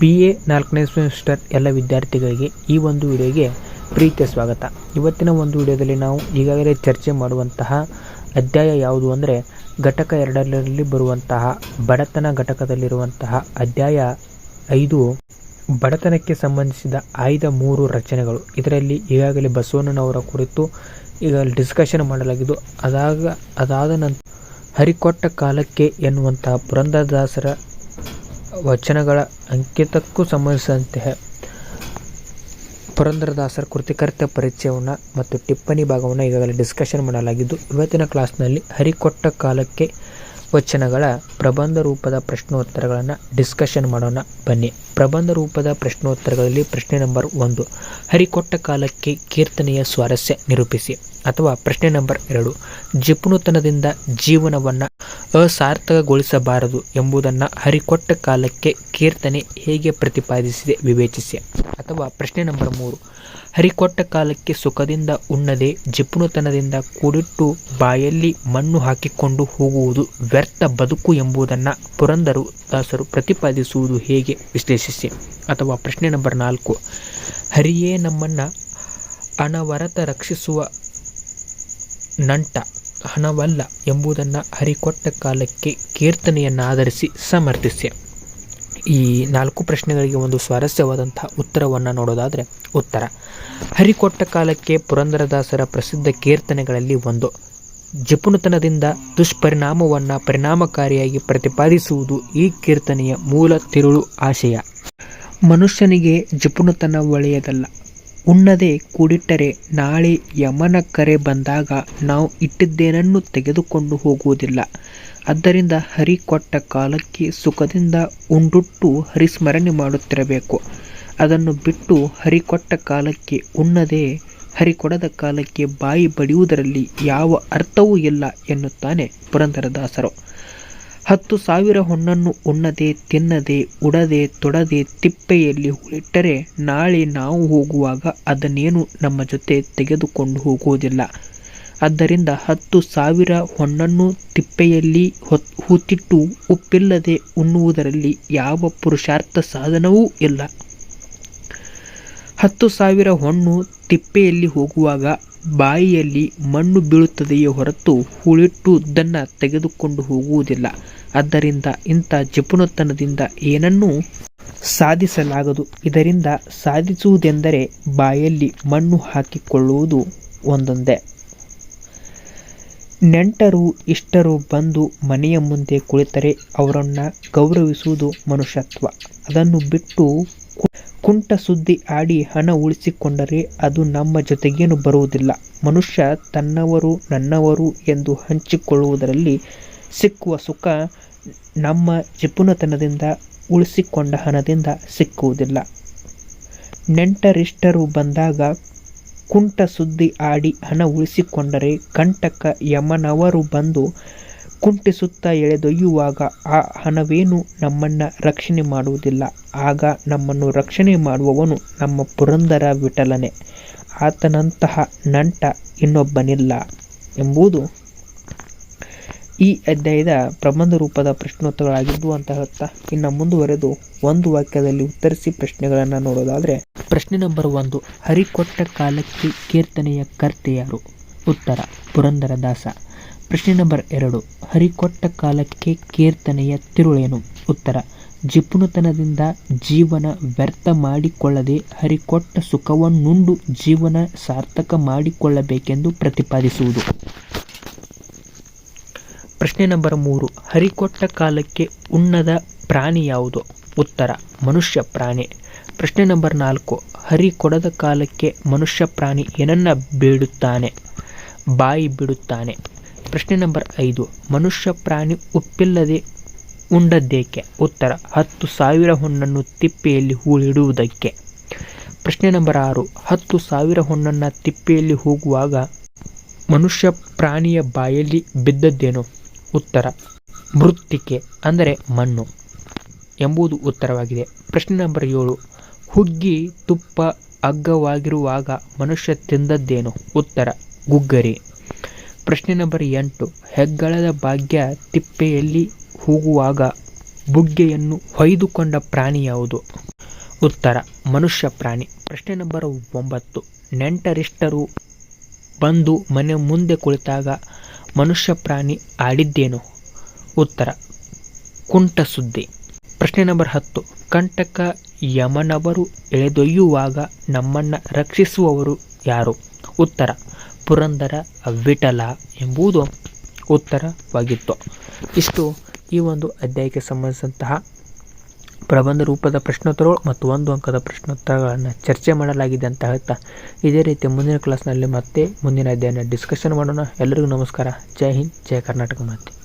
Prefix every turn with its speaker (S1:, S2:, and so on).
S1: B A ನಾಲ್ಕನೇ semester ಎಲ್ಲ ವಿದ್ಯಾರ್ಥಿಗಳಿಗೆ ಈ ಒಂದು ವಿಡಿಯೋಗೆ ಪ್ರೀತಿಯ ಸ್ವಾಗತ. ಇವತ್ತಿನ ಒಂದು ವಿಡಿಯೋದಲ್ಲಿ ನಾವು ಈಗಾಗಲೇ ಚರ್ಚೆ ಮಾಡುವಂತಹ ಅಧ್ಯಾಯ ಯಾವುದು ಅಂದರೆ ಘಟಕ ಎರಡರಲ್ಲಿ ಬರುವಂತಹ ಬಡತನ ಘಟಕದಲ್ಲಿರುವಂತಹ ಅಧ್ಯಾಯ ಐದು, ಬಡತನಕ್ಕೆ ಸಂಬಂಧಿಸಿದ ಆಯ್ದ ಮೂರು ರಚನೆಗಳು. ಇದರಲ್ಲಿ ಈಗಾಗಲೇ ಬಸವಣ್ಣನವರ ಕುರಿತು ಈಗ ಡಿಸ್ಕಷನ್ ಮಾಡಲಾಗಿದ್ದು, ಅದಾಗ ಅದಾದ ನಂತರ ಹರಿಕೊಟ್ಟ ಕಾಲಕ್ಕೆ ಎನ್ನುವಂತಹ ಪುರಂದರದಾಸರ ವಚನಗಳ ಅಂಕಿತಕ್ಕೂ ಸಂಬಂಧಿಸಿದಂತೆ ಪುರಂದರದಾಸರ ಕೃತಿಕರ್ತ ಪರಿಚಯವನ್ನು ಮತ್ತು ಟಿಪ್ಪಣಿ ಭಾಗವನ್ನು ಈಗಾಗಲೇ ಡಿಸ್ಕಷನ್ ಮಾಡಲಾಗಿದ್ದು, ಇವತ್ತಿನ ಕ್ಲಾಸ್ನಲ್ಲಿ ಹರಿಕೊಟ್ಟ ಕಾಲಕ್ಕೆ ವಚನಗಳ ಪ್ರಬಂಧ ರೂಪದ ಪ್ರಶ್ನೋತ್ತರಗಳನ್ನು ಡಿಸ್ಕಷನ್ ಮಾಡೋಣ. ಬನ್ನಿ. ಪ್ರಬಂಧ ರೂಪದ ಪ್ರಶ್ನೋತ್ತರಗಳಲ್ಲಿ ಪ್ರಶ್ನೆ ನಂಬರ್ ಒಂದು. ಹರಿಕೊಟ್ಟ ಕಾಲಕ್ಕೆ ಕೀರ್ತನೆಯ ಸ್ವಾರಸ್ಯ ನಿರೂಪಿಸಿ. ಅಥವಾ ಪ್ರಶ್ನೆ ನಂಬರ್ ಎರಡು. ಜಿಪುಣತನದಿಂದ ಜೀವನವನ್ನು ಅಸಾರ್ಥಕಗೊಳಿಸಬಾರದು ಎಂಬುದನ್ನು ಹರಿಕೊಟ್ಟ ಕಾಲಕ್ಕೆ ಕೀರ್ತನೆ ಹೇಗೆ ಪ್ರತಿಪಾದಿಸಿದೆ ವಿವೇಚಿಸಿ. ಅಥವಾ ಪ್ರಶ್ನೆ ನಂಬರ್ ಮೂರು. ಹರಿಕೊಟ್ಟ ಕಾಲಕ್ಕೆ ಸುಖದಿಂದ ಉಣ್ಣದೆ ಜಿಪುಣತನದಿಂದ ಕೂಡಿಟ್ಟು ಬಾಯಲ್ಲಿ ಮಣ್ಣು ಹಾಕಿಕೊಂಡು ಹೋಗುವುದು ವ್ಯರ್ಥ ಬದುಕು ಎಂಬುದನ್ನು ಪುರಂದರು ದಾಸರು ಪ್ರತಿಪಾದಿಸುವುದು ಹೇಗೆ? ವಿಶ್ಲೇಷಿಸಿ. ಅಥವಾ ಪ್ರಶ್ನೆ ನಂಬರ್ ನಾಲ್ಕು. ಹರಿಯೇ ನಮ್ಮನ್ನು ಅನವರತ ರಕ್ಷಿಸುವ ನಂಟ, ಹಣವಲ್ಲ ಎಂಬುದನ್ನು ಹರಿಕೊಟ್ಟ ಕಾಲಕ್ಕೆ ಕೀರ್ತನೆಯನ್ನಾಧರಿಸಿ ಸಮರ್ಥಿಸಿ. ಈ ನಾಲ್ಕು ಪ್ರಶ್ನೆಗಳಿಗೆ ಒಂದು ಸ್ವಾರಸ್ಯವಾದಂತಹ ಉತ್ತರವನ್ನು ನೋಡೋದಾದರೆ ಉತ್ತರ. ಹರಿಕೊಟ್ಟ ಕಾಲಕ್ಕೆ ಪುರಂದರದಾಸರ ಪ್ರಸಿದ್ಧ ಕೀರ್ತನೆಗಳಲ್ಲಿ ಒಂದು. ಜಪುನತನದಿಂದ ದುಷ್ಪರಿಣಾಮವನ್ನು ಪರಿಣಾಮಕಾರಿಯಾಗಿ ಪ್ರತಿಪಾದಿಸುವುದು ಈ ಕೀರ್ತನೆಯ ಮೂಲ ತಿರುಳು ಆಶಯ. ಮನುಷ್ಯನಿಗೆ ಜಪುನತನ ಒಳ್ಳೆಯದಲ್ಲ. ಉಣ್ಣದೆ ಕೂಡಿಟ್ಟರೆ ನಾಳೆ ಯಮನ ಕರೆ ಬಂದಾಗ ನಾವು ಇಟ್ಟಿದ್ದೇನನ್ನು ತೆಗೆದುಕೊಂಡು ಹೋಗುವುದಿಲ್ಲ. ಆದ್ದರಿಂದ ಹರಿ ಕೊಟ್ಟ ಕಾಲಕ್ಕೆ ಸುಖದಿಂದ ಉಂಡುಟ್ಟು ಹರಿಸ್ಮರಣೆ ಮಾಡುತ್ತಿರಬೇಕು. ಅದನ್ನು ಬಿಟ್ಟು ಹರಿ ಕೊಟ್ಟ ಕಾಲಕ್ಕೆ ಉಣ್ಣದೆ ಹರಿಕೊಡದ ಕಾಲಕ್ಕೆ ಬಾಯಿ ಬಡಿಯುವುದರಲ್ಲಿ ಯಾವ ಅರ್ಥವೂ ಇಲ್ಲ ಎನ್ನುತ್ತಾನೆ ಪುರಂದರದಾಸರು. ಹತ್ತು ಸಾವಿರ ಹೊನ್ನನ್ನು ಉಣ್ಣದೆ, ತಿನ್ನದೆ, ಉಡದೆ, ತೊಡದೆ ತಿಪ್ಪೆಯಲ್ಲಿ ಹೂಳಿಟ್ಟರೆ ನಾಳೆ ನಾವು ಹೋಗುವಾಗ ಅದನ್ನೇನು ನಮ್ಮ ಜೊತೆ ತೆಗೆದುಕೊಂಡು ಹೋಗುವುದಿಲ್ಲ. ಆದ್ದರಿಂದ ಹತ್ತು ಸಾವಿರ ಹೊನ್ನನ್ನು ತಿಪ್ಪೆಯಲ್ಲಿ ಹೂತಿಟ್ಟು ಉಪ್ಪಿಲ್ಲದೆ ಉಣ್ಣುವುದರಲ್ಲಿ ಯಾವ ಪುರುಷಾರ್ಥ ಸಾಧನವೂ ಇಲ್ಲ. ಹತ್ತು ಸಾವಿರ ಹೊಣ್ಣು ತಿಪ್ಪೆಯಲ್ಲಿ ಹೋಗುವಾಗ ಬಾಯಿಯಲ್ಲಿ ಮಣ್ಣು ಬೀಳುತ್ತದೆಯೇ ಹೊರತು ಹುಳಿಟ್ಟುದನ್ನು ತೆಗೆದುಕೊಂಡು ಹೋಗುವುದಿಲ್ಲ. ಆದ್ದರಿಂದ ಇಂಥ ಜಪುನತನದಿಂದ ಏನನ್ನೂ ಸಾಧಿಸಲಾಗದು. ಇದರಿಂದ ಸಾಧಿಸುವುದೆಂದರೆ ಬಾಯಲ್ಲಿ ಮಣ್ಣು ಹಾಕಿಕೊಳ್ಳುವುದು ಒಂದೊಂದೇ. ನೆಂಟರು ಇಷ್ಟರು ಬಂದು ಮನೆಯ ಮುಂದೆ ಕುಳಿತರೆ ಅವರನ್ನು ಗೌರವಿಸುವುದು ಮನುಷ್ಯತ್ವ. ಅದನ್ನು ಬಿಟ್ಟು ಕುಂಟ ಸುದ್ದಿ ಆಡಿ ಹಣ ಉಳಿಸಿಕೊಂಡರೆ ಅದು ನಮ್ಮ ಜೊತೆಗೇನು ಬರುವುದಿಲ್ಲ. ಮನುಷ್ಯ ತನ್ನವರು ನನ್ನವರು ಎಂದು ಹಂಚಿಕೊಳ್ಳುವುದರಲ್ಲಿ ಸಿಕ್ಕುವ ಸುಖ ನಮ್ಮ ಜಿಪುನತನದಿಂದ ಉಳಿಸಿಕೊಂಡ ಹಣದಿಂದ ಸಿಕ್ಕುವುದಿಲ್ಲ. ನೆಂಟರಿಷ್ಟರು ಬಂದಾಗ ಕುಂಟ ಸುದ್ದಿ ಆಡಿ ಹಣ ಉಳಿಸಿಕೊಂಡರೆ ಕಂಟಕ ಯಮನವರು ಬಂದು ಕುಂಟಿಸುತ್ತಾ ಎಳೆದೊಯ್ಯುವಾಗ ಆ ಹಣವೇನು ನಮ್ಮನ್ನು ರಕ್ಷಣೆ ಮಾಡುವುದಿಲ್ಲ. ಆಗ ನಮ್ಮನ್ನು ರಕ್ಷಣೆ ಮಾಡುವವನು ನಮ್ಮ ಪುರಂದರ ವಿಠಲನೆ ಆತನಂತಹ ನಂಟ ಇನ್ನೊಬ್ಬನಿಲ್ಲ ಎಂಬುದು ಈ ಅಧ್ಯಾಯದ ಪ್ರಬಂಧ ರೂಪದ ಪ್ರಶ್ನೋತ್ತರಗಳಾಗಿದ್ದು ಅಂತ ಹೇಳ್ತಾ ಇನ್ನು ಮುಂದುವರೆದು ಒಂದು ವಾಕ್ಯದಲ್ಲಿ ಉತ್ತರಿಸಿ ಪ್ರಶ್ನೆಗಳನ್ನು ನೋಡೋದಾದರೆ, ಪ್ರಶ್ನೆ ನಂಬರ್ ಒಂದು, ಹರಿಕೊಟ್ಟ ಕಾಲಕ್ಕೆ ಕೀರ್ತನೆಯ ಕರ್ತೆಯಾರು. ಉತ್ತರ, ಪುರಂದರದಾಸ. ಪ್ರಶ್ನೆ ನಂಬರ್ ಎರಡು. ಹರಿಕೊಟ್ಟ ಕಾಲಕ್ಕೆ ಕೀರ್ತನೆಯ ತಿರುಳೇನು? ಉತ್ತರ. ಜಿಪುಣತನದಿಂದ ಜೀವನ ವ್ಯರ್ಥ ಮಾಡಿಕೊಳ್ಳದೆ ಹರಿಕೊಟ್ಟ ಸುಖವನ್ನುಂಡು ಜೀವನ ಸಾರ್ಥಕ ಮಾಡಿಕೊಳ್ಳಬೇಕೆಂದು ಪ್ರತಿಪಾದಿಸುವುದು. ಪ್ರಶ್ನೆ ನಂಬರ್ ಮೂರು. ಹರಿಕೊಟ್ಟ ಕಾಲಕ್ಕೆ ಉಣ್ಣದ ಪ್ರಾಣಿ ಯಾವುದು? ಉತ್ತರ. ಮನುಷ್ಯ ಪ್ರಾಣಿ. ಪ್ರಶ್ನೆ ನಂಬರ್ ನಾಲ್ಕು. ಹರಿ ಕೊಡದ ಕಾಲಕ್ಕೆ ಮನುಷ್ಯ ಪ್ರಾಣಿ ಏನನ್ನ ಬೇಡುತ್ತಾನೆ? ಬಾಯಿ ಬಿಡುತ್ತಾನೆ. ಪ್ರಶ್ನೆ ನಂಬರ್ ಐದು. ಮನುಷ್ಯ ಪ್ರಾಣಿ ಉಪ್ಪಿಲ್ಲದೆ ಉಂಡದ್ದೇಕೆ? ಉತ್ತರ, ಹತ್ತು ಸಾವಿರ ಹೊನ್ನನ್ನು ತಿಪ್ಪೆಯಲ್ಲಿ ಹೂಳಿಡುವುದಕ್ಕೆ. ಪ್ರಶ್ನೆ ನಂಬರ್ ಆರು. ಹತ್ತು ಸಾವಿರ ಹೊನ್ನನ್ನು ತಿಪ್ಪೆಯಲ್ಲಿ ಹೋಗುವಾಗ ಮನುಷ್ಯ ಪ್ರಾಣಿಯ ಬಾಯಲ್ಲಿ ಬಿದ್ದದ್ದೇನು? ಉತ್ತರ, ಮೃತ್ತಿಕೆ, ಅಂದರೆ ಮಣ್ಣು ಎಂಬುದು ಉತ್ತರವಾಗಿದೆ. ಪ್ರಶ್ನೆ ನಂಬರ್ ಏಳು. ಹುಗ್ಗಿ ತುಪ್ಪ ಅಗ್ಗವಾಗಿರುವಾಗ ಮನುಷ್ಯ ತಿಂದದ್ದೇನು? ಉತ್ತರ, ಗುಗ್ಗರಿ. ಪ್ರಶ್ನೆ ನಂಬರ್ ಎಂಟು. ಹೆಗ್ಗಳದ ಭಾಗ್ಯ ತಿಪ್ಪೆಯಲ್ಲಿ ಹೋಗುವಾಗ ಬುಗ್ಗೆಯನ್ನು ಹೊಯ್ದುಕೊಂಡ ಪ್ರಾಣಿ ಯಾವುದು? ಉತ್ತರ, ಮನುಷ್ಯ ಪ್ರಾಣಿ. ಪ್ರಶ್ನೆ ನಂಬರ್ ಒಂಬತ್ತು. ನೆಂಟರಿಷ್ಟರು ಬಂದು ಮನೆ ಮುಂದೆ ಕುಳಿತಾಗ ಮನುಷ್ಯ ಪ್ರಾಣಿ ಆಡಿದ್ದೇನು? ಉತ್ತರ, ಕುಂಟ ಸುದ್ದಿ. ಪ್ರಶ್ನೆ ನಂಬರ್ ಹತ್ತು. ಕಂಟಕ ಯಮನವರು ಎಳೆದೊಯ್ಯುವಾಗ ನಮ್ಮನ್ನ ರಕ್ಷಿಸುವವರು ಯಾರು? ಉತ್ತರ ಪುರಂದರ ವಿಠಲ ಎಂಬುದು ಉತ್ತರವಾಗಿತ್ತು. ಇಷ್ಟು ಈ ಒಂದು ಅಧ್ಯಾಯಕ್ಕೆ ಸಂಬಂಧಿಸಿದಂತಹ ಪ್ರಬಂಧ ರೂಪದ ಪ್ರಶ್ನೋತ್ತರಗಳು ಮತ್ತು ಒಂದು ಅಂಕದ ಪ್ರಶ್ನೋತ್ತರಗಳನ್ನು ಚರ್ಚೆ ಮಾಡಲಾಗಿದೆ ಅಂತ ಹೇಳ್ತಾ ಇದೇ ರೀತಿ ಮುಂದಿನ ಕ್ಲಾಸ್ನಲ್ಲಿ ಮತ್ತೆ ಮುಂದಿನ ಅಧ್ಯಾಯನ ಡಿಸ್ಕಷನ್ ಮಾಡೋಣ. ಎಲ್ಲರಿಗೂ ನಮಸ್ಕಾರ. ಜೈ ಹಿಂದ್, ಜೈ ಕರ್ನಾಟಕ ಮಾತೆ.